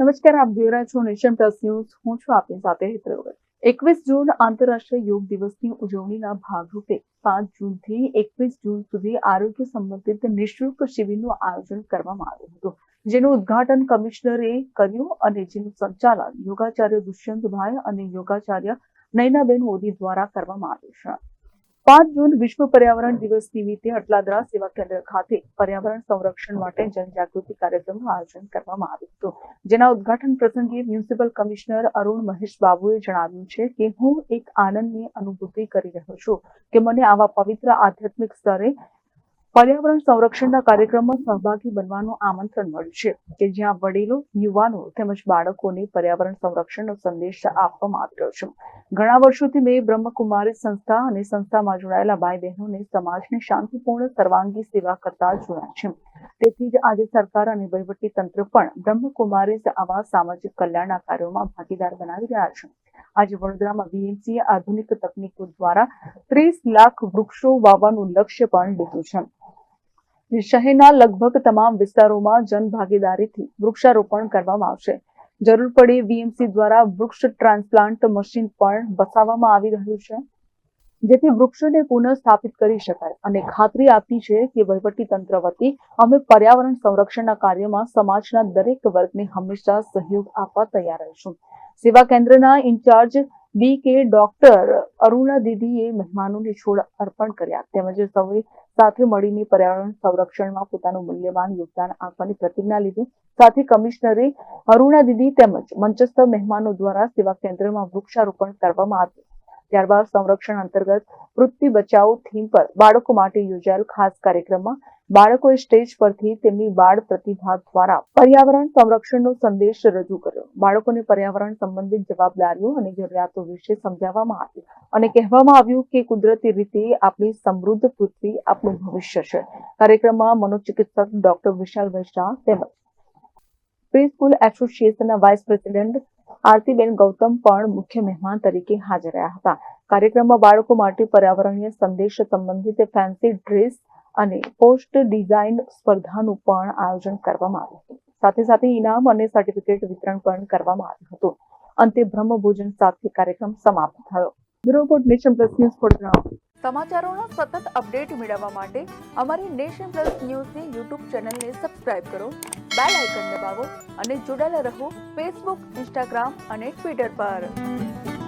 નમસ્કાર, આપ જોઈ રહ્યા છો નેશન પ્લસ ન્યૂઝ. હું છું આપની સાથે હેતલ એકવીસ જૂન આંતરરાષ્ટ્રીય યોગ દિવસની ઉજવણીના ભાગરૂપે પાંચ જૂનથી એકવીસ જૂન સુધી આરોગ્ય સંબંધિત નિઃશુલ્ક શિબિરનું આયોજન કરવામાં આવ્યું હતું, જેનું ઉદ્ઘાટન કમિશનરે કર્યું અને જેનું સંચાલન યોગાચાર્ય દુષ્યંતભાઈ અને યોગાચાર્ય નયનાબેન મોદી દ્વારા કરવામાં આવ્યું છે. પાંચ જૂન વિશ્વ પર્યાવરણ દિવસ નિમિત્તે અટલાદરા સેવા કેન્દ્ર ખાતે પર્યાવરણ સંરક્ષણ માટે જનજાગૃતિ કાર્યક્રમનું આયોજન કરવામાં આવ્યું હતું. જેના ઉદ્ઘાટન પ્રસંગે મ્યુનિસિપલ કમિશનર અરુણ મહેશ બાબુએ જણાવ્યું છે કે હું એક આનંદની અનુભૂતિ કરી રહ્યો છું કે મને આવા પવિત્ર આધ્યાત્મિક સ્તરે પર્યાવરણ સંરક્ષણના કાર્યક્રમમાં સહભાગી બનવાનું આમંત્રણ મળ્યું છે કે જ્યાં વડીલો, યુવાનો તેમજ બાળકોને પર્યાવરણ સંરક્ષણનો સંદેશ આપવામાં આવી રહ્યો છે. ઘણા વર્ષોથી મેં બ્રહ્મકુમારી સંસ્થા અને સંસ્થામાં જોડાયેલા ભાઈ બહેનોને સમાજને શાંતિપૂર્ણ, સર્વાંગી સેવા કરતા જોયા છે. તેથી જ આજે સરકાર અને વહીવટી તંત્ર પણ બ્રહ્મકુમારી આવા સામાજિક કલ્યાણના કાર્યોમાં ભાગીદાર બનાવી રહ્યા છે. આજે વડોદરામાં વીએમસીએ આધુનિક તકનીકો દ્વારા ત્રીસ લાખ વૃક્ષો વાવવાનું લક્ષ્ય પણ લીધું છે. શહેરના લગભગ તમામ વિસ્તારોમાં જનભાગીદારીથી વૃક્ષારોપણ કરવામાં આવશે. જરૂર પડે વીએમસી દ્વારા વૃક્ષ ટ્રાન્સપ્લાન્ટ મશીન પણ બસાવવામાં આવી રહ્યું છે. જેથી વૃક્ષોને પુનઃસ્થાપિત કરી શકાય અને ખાતરી આપી છે કે વહીવટી વતી અમે પર્યાવરણ સંરક્ષણના કાર્યમાં સમાજના દરેક વર્ગને હંમેશા સહયોગ આપવા તૈયાર રહીશું. સેવા કેન્દ્રના ઇન્ચાર્જ બી કે ડોક્ટર અરુણા દીદીએ મહેમાનોને છોડ અર્પણ કર્યા. તેમજ સૌએ સાથે મળીને પર્યાવરણ સંરક્ષણમાં પોતાનું મૂલ્યવાન યોગદાન આપવાની પ્રતિજ્ઞા લીધી. સાથે કમિશનરે અરુણા દીદી તેમજ મંચસ્થ મહેમાનો દ્વારા સેવા કેન્દ્રમાં વૃક્ષારોપણ કરવામાં આવ્યું. ત્યારબાદ સંરક્ષણ અંતર્ગત પૃથ્વી બચાવો થીમ પર બાળકો માટે યોજાયેલ ખાસ કાર્યક્રમમાં બાળકોએ સ્ટેજ પરથી તેમની બાળ પ્રતિભા દ્વારા પર્યાવરણ સંરક્ષણનો સંદેશ રજૂ કર્યો. બાળકોને પર્યાવરણ સંબંધિત જવાબદારીઓ અને જરૂરિયાતો વિશે સમજાવવામાં આવ્યું અને કહેવામાં આવ્યું કે કુદરતી રીતે આપણી સમૃદ્ધ પૃથ્વી આપણું ભવિષ્ય છે. કાર્યક્રમમાં મનોચિકિત્સક ડોક્ટર વિશાલ વૈશાહ તેમજ પ્રી સ્કૂલ એસોસિએશનના વાઇસ પ્રેસિડેન્ટ આરતીબેન ગૌતમ પણ મુખ્ય મહેમાન તરીકે હાજર રહ્યા હતા. કાર્યક્રમમાં બાળકો માટે પર્યાવરણીય સંદેશ સંબંધિત ફેન્સી ડ્રેસ અને પોસ્ટ ડિઝાઇન સ્પર્ધાનું પણ આયોજન કરવામાં આવ્યું હતું. સાથે સાથે ઇનામ અને સર્ટિફિકેટ વિતરણ પણ કરવામાં આવ્યું હતું. અંતે બ્રહ્મભોજન સાથે કાર્યક્રમ સમાપ્ત થયો. Bureau report Nation Plus News Vadodara સમાચારોના સતત અપડેટ મેળવવા માટે અમારી નેશન પ્લસ ન્યૂઝની યુટ્યુબ ચેનલને સબસ્ક્રાઇબ કરો, બેલ આઇકન દબાવો અને જોડાયેલા રહો ફેસબુક ઇન્સ્ટાગ્રામ અને ટ્વિટર પર.